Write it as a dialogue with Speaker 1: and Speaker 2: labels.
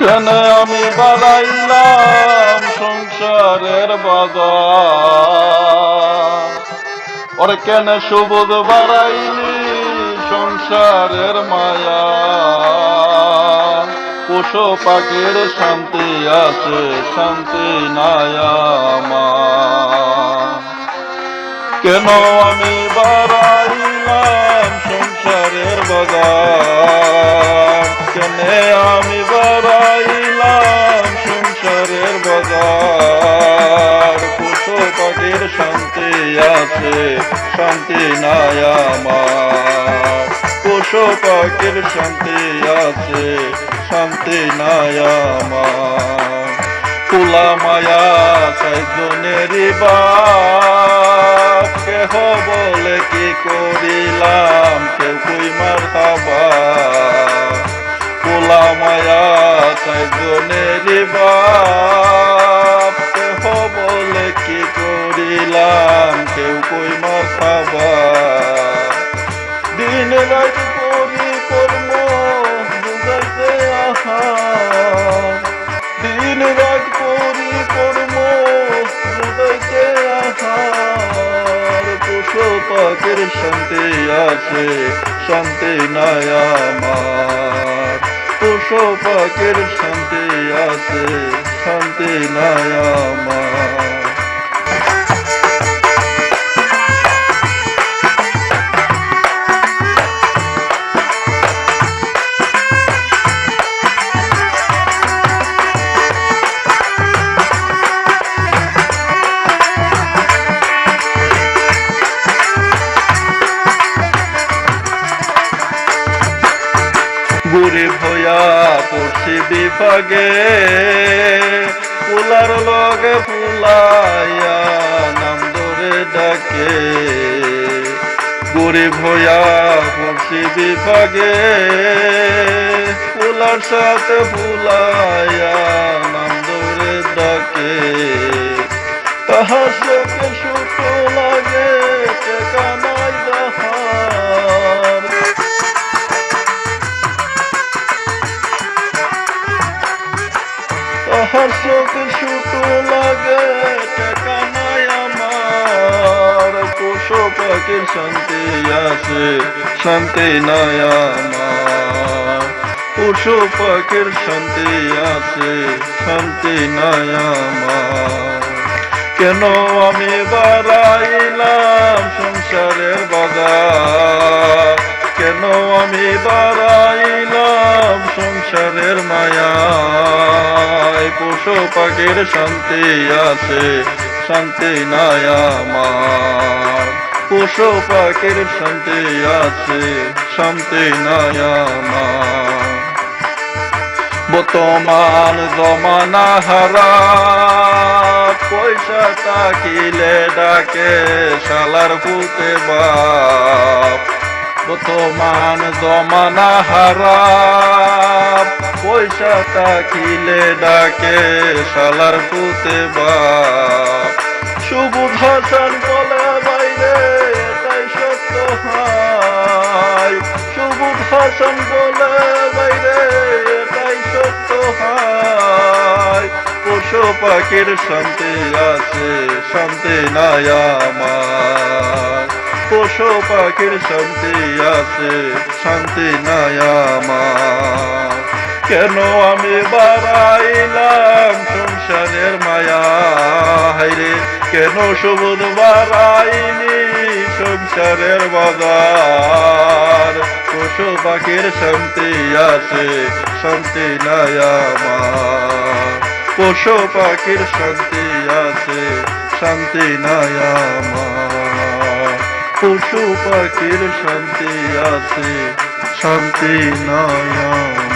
Speaker 1: কেন আমি বাড়াইলাম সংসারের বাজার? ওরে কেন সবুজ বাড়াইলি সংসারের মায়া? পশু পাখির শান্তি আছে, শান্তি নায়ামা কেন আমি বাড়াইলাম সংসারের বাজার? কেন আমি শান্তি নাই আমার পশু পাখির শান্তি আছে, শান্তি নাই আমার তুলা মায়া চাইজনেরই বাপ। কেহ বলে কি করিলাম, কেউ কই মার খাবা তুলা মায়া চাইজনেরই বাপ। কই মার খাবা। দিন রাত করি কর্ম, বুঝাইতে আহা। দিন রাত করি কর্ম, বুঝাইতে আহার পশু পাখির শান্তি আছে, শান্তি নাই আমার। পশু পাখির শান্তি আছে, শান্তি নাই আমার। গরিব হইয়া পড়ছি বিভাগে ফুলার লগে ফুলাইয়া নাম ধরে ডাকে। গরিব হইয়া পড়ছি বিভাগে ফুলার সাথে ফুলাইয়া নাম ধরে ডাকে। তাহার চোখে সুতো লাগে তাহার চোখে সুতো লাগে, টাকা আমার। পাখির শান্তি আছে, শান্তি নাই আমার। পশু পাখির শান্তি আছে, শান্তি নাই আমার। কেন আমি বাড়াইলাম সংসারের বাজার? কেন আমি বাড়াইলাম সংসারের মায়া? পশু পাখির শান্তি আছে, শান্তি নাই আমার। পশু পাখির শান্তি আছে, শান্তি নাই আমার। বর্তমান জমানা হারা, পয়সা তাকিলে ডাকে, শালার পুতে বাপ। বর্তমান জমানা হারা পয়সা তাকিলে ডাকে শালার পুতে বাপ। সবুজ হাসান বলে বাইরে এটাই সত্য হাই। সবুজ হাসান বলে বাইরে এটাই সত্য হাই। পশু পাখির শান্তি আছে, শান্তি নাই আমার। পশু পাখির শান্তি আছে, শান্তি নাই আমার। কেন আমি বাড়াইলাম সংসারের মায়া? হাইরে কেন সবুজ বাড়াইনি সংসারের বাজার? পশু পাখির শান্তি আছে, শান্তি নাই আমার। পশু পাখির শান্তি আছে, শান্তি নাই আমার। পশু পাখির শান্তি আছে শান্তি আমার